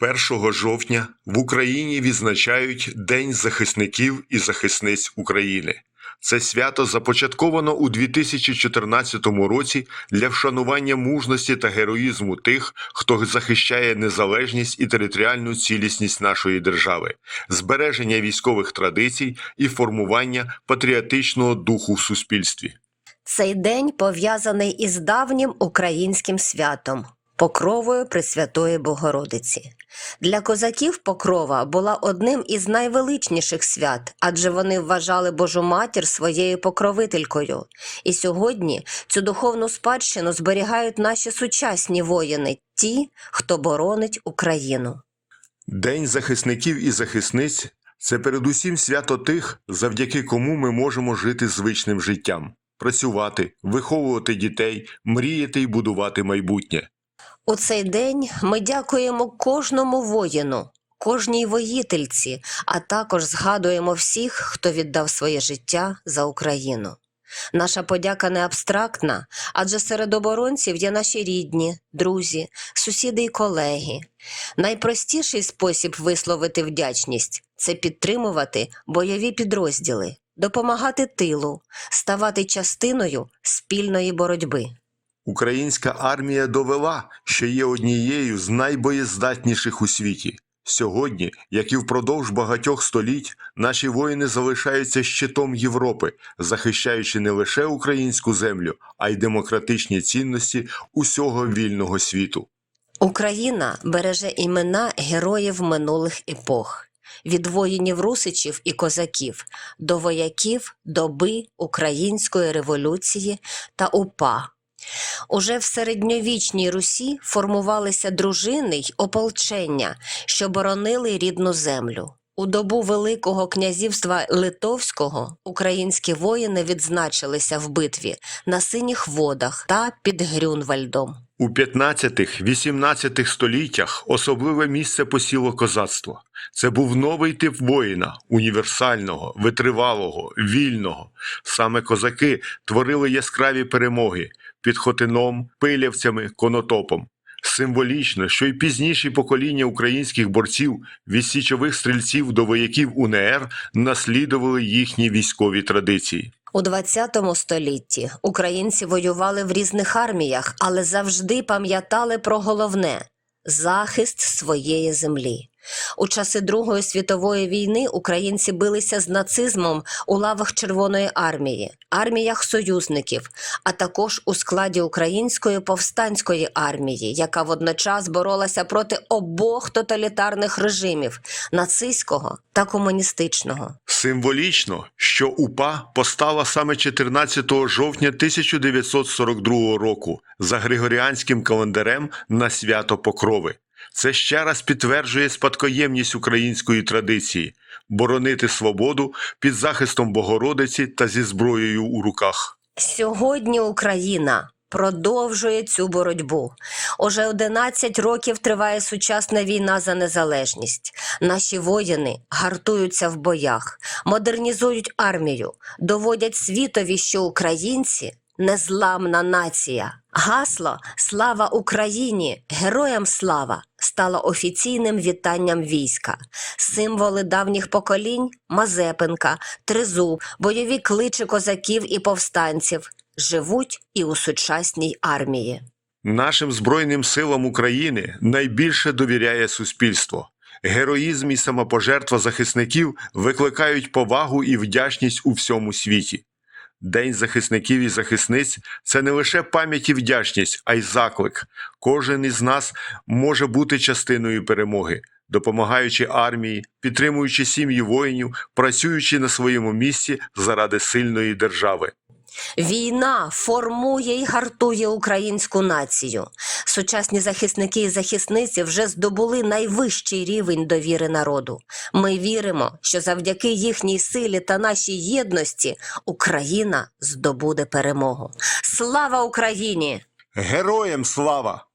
1 жовтня в Україні відзначають День захисників і захисниць України. Це свято започатковано у 2014 році для вшанування мужності та героїзму тих, хто захищає незалежність і територіальну цілісність нашої держави, збереження військових традицій і формування патріотичного духу в суспільстві. Цей день пов'язаний із давнім українським святом Покровою Пресвятої Богородиці. Для козаків Покрова була одним із найвеличніших свят, адже вони вважали Божу матір своєю покровителькою. І сьогодні цю духовну спадщину зберігають наші сучасні воїни, ті, хто боронить Україну. День захисників і захисниць це передусім свято тих, завдяки кому ми можемо жити звичним життям, працювати, виховувати дітей, мріяти і будувати майбутнє. У цей день ми дякуємо кожному воїну, кожній воїтельці, а також згадуємо всіх, хто віддав своє життя за Україну. Наша подяка не абстрактна, адже серед оборонців є наші рідні, друзі, сусіди і колеги. Найпростіший спосіб висловити вдячність це підтримувати бойові підрозділи, допомагати тилу, ставати частиною спільної боротьби. Українська армія довела, що є однією з найбоєздатніших у світі. Сьогодні, як і впродовж багатьох століть, наші воїни залишаються щитом Європи, захищаючи не лише українську землю, а й демократичні цінності усього вільного світу. Україна береже імена героїв минулих епох. Від воїнів русичів і козаків до вояків доби Української революції та УПА. Уже в середньовічній Русі формувалися дружини й ополчення, що боронили рідну землю. У добу Великого князівства Литовського українські воїни відзначилися в битві на синіх водах та під Грюнвальдом. У 15-18 століттях особливе місце посіло козацтво. Це був новий тип воїна, універсального, витривалого, вільного. Саме козаки творили яскраві перемоги під Хотином, пилявцями, конотопом. Символічно, що й пізніші покоління українських борців від січових стрільців до вояків УНР наслідували їхні військові традиції. У 20 столітті українці воювали в різних арміях, але завжди пам'ятали про головне захист своєї землі. У часи Другої світової війни українці билися з нацизмом у лавах Червоної армії, арміях союзників, а також у складі Української повстанської армії, яка водночас боролася проти обох тоталітарних режимів нацистського та комуністичного. Символічно, що УПА постала саме 14 жовтня 1942 року за Григоріанським календарем на свято Покрови. Це ще раз підтверджує спадкоємність української традиції боронити свободу під захистом Богородиці та зі зброєю у руках. Сьогодні Україна продовжує цю боротьбу. Уже 11 років триває сучасна війна за незалежність. Наші воїни гартуються в боях, модернізують армію, доводять світові, що українці незламна нація. Гасло Слава Україні! Героям слава! Стало офіційним вітанням війська. Символи давніх поколінь Мазепинка, Тризуб, бойові кличі козаків і повстанців живуть і у сучасній армії. Нашим Збройним силам України найбільше довіряє суспільство. Героїзм і самопожертва захисників викликають повагу і вдячність у всьому світі. День захисників і захисниць це не лише пам'ять і вдячність, а й заклик. Кожен із нас може бути частиною перемоги, допомагаючи армії, підтримуючи сім'ї воїнів, працюючи на своєму місці заради сильної держави. Війна формує і гартує українську націю. Сучасні захисники і захисниці вже здобули найвищий рівень довіри народу. Ми віримо, що завдяки їхній силі та нашій єдності Україна здобуде перемогу. Слава Україні! Героям слава!